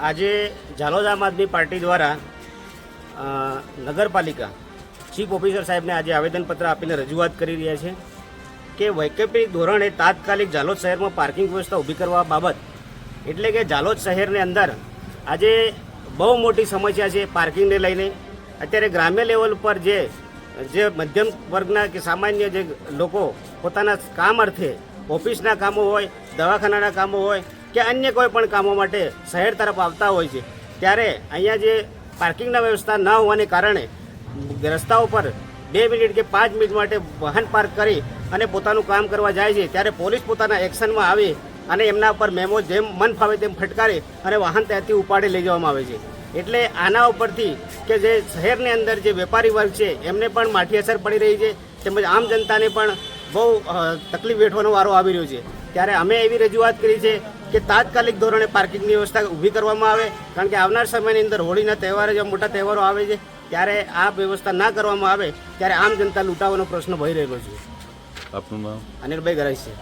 આજે ઝાલોદ આમ આદમી પાર્ટી દ્વારા નગરપાલિકા ચીફ ઓફિસર સાહેબને આજે આવેદનપત્ર આપીને રજૂઆત કરી રહ્યા છે કે વૈકલ્પિક ધોરણે તાત્કાલિક ઝાલોદ શહેરમાં પાર્કિંગ વ્યવસ્થા ઊભી કરવા બાબત એટલે કે ઝાલોદ શહેરની અંદર આજે બહુ મોટી સમસ્યા છે પાર્કિંગને લઈને. અત્યારે ગ્રામ્ય લેવલ પર જે જે મધ્યમ વર્ગના કે સામાન્ય જે લોકો પોતાના કામ અર્થે ઓફિસના કામો હોય, દવાખાનાના કામો હોય કે અન્ય કોઈ પણ કામો માટે શહેર તરફ આવતા હોય છે. ત્યારે અહીંયા જે પાર્કિંગના વ્યવસ્થા ન હોવાને કારણે રસ્તા ઉપર બે મિનિટ કે પાંચ મિનિટ માટે વાહન પાર્ક કરી અને પોતાનું કામ કરવા જાય છે. ત્યારે પોલીસ પોતાના એક્શનમાં આવી અને એમના ઉપર મેમો જેમ મન ફાવે તેમ ફટકારે અને વાહન ત્યાંથી ઉપાડી લઈ જવામાં આવે છે. એટલે આના ઉપરથી કે જે શહેરની અંદર જે વેપારી વર્ગ છે, એમને પણ માઠી અસર પડી રહી છે. તેમજ આમ જનતાને પણ બહુ તકલીફ વેઠવાનો વારો આવી રહ્યો છે. ત્યારે અમે એવી રજૂઆત કરી છે કે તાત્કાલિક ધોરણે પાર્કિંગની વ્યવસ્થા ઊભી કરવામાં આવે કારણ કે આવનાર સમયની અંદર હોળીના તહેવારો જેવા મોટા તહેવારો આવે છે ત્યારે આ વ્યવસ્થા ના કરવામાં આવે ત્યારે આમ જનતા લૂંટાવાનો પ્રશ્ન ભય રહેલો છે. આપનું નામ? અનિલભાઈ ગરાઈ છે.